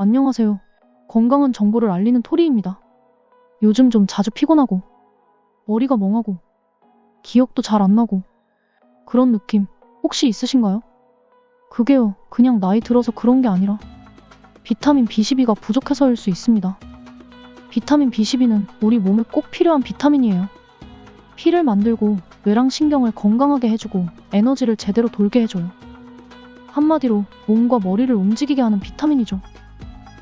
안녕하세요. 건강한 정보를 알리는 토리입니다. 요즘 좀 자주 피곤하고, 머리가 멍하고, 기억도 잘 안 나고, 그런 느낌 혹시 있으신가요? 그게요, 그냥 나이 들어서 그런 게 아니라, 비타민 B12가 부족해서일 수 있습니다. 비타민 B12는 우리 몸에 꼭 필요한 비타민이에요. 피를 만들고 뇌랑 신경을 건강하게 해주고 에너지를 제대로 돌게 해줘요. 한마디로 몸과 머리를 움직이게 하는 비타민이죠.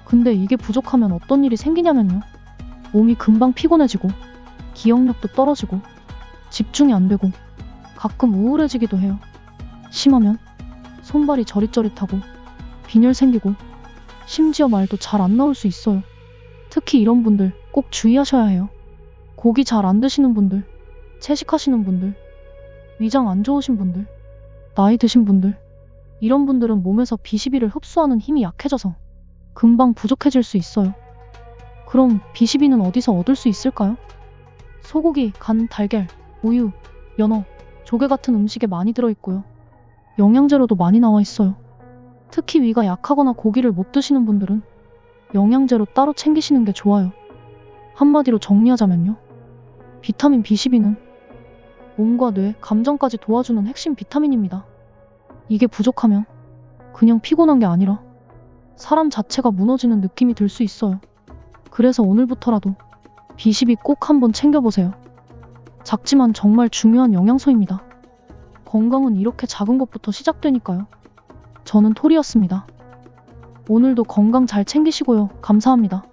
근데 이게 부족하면 어떤 일이 생기냐면요. 몸이 금방 피곤해지고, 기억력도 떨어지고, 집중이 안 되고, 가끔 우울해지기도 해요. 심하면 손발이 저릿저릿하고, 빈혈 생기고, 심지어 말도 잘 안 나올 수 있어요. 특히 이런 분들 꼭 주의하셔야 해요. 고기 잘 안 드시는 분들, 채식하시는 분들, 위장 안 좋으신 분들, 나이 드신 분들, 이런 분들은 몸에서 B12를 흡수하는 힘이 약해져서 금방 부족해질 수 있어요. 그럼 B12는 어디서 얻을 수 있을까요? 소고기, 간, 달걀, 우유, 연어, 조개 같은 음식에 많이 들어있고요. 영양제로도 많이 나와 있어요. 특히 위가 약하거나 고기를 못 드시는 분들은 영양제로 따로 챙기시는 게 좋아요. 한마디로 정리하자면요. 비타민 B12는 몸과 뇌, 감정까지 도와주는 핵심 비타민입니다. 이게 부족하면 그냥 피곤한 게 아니라 사람 자체가 무너지는 느낌이 들 수 있어요. 그래서 오늘부터라도 B12 꼭 한번 챙겨보세요. 작지만 정말 중요한 영양소입니다. 건강은 이렇게 작은 것부터 시작되니까요. 저는 톨이었습니다. 오늘도 건강 잘 챙기시고요. 감사합니다.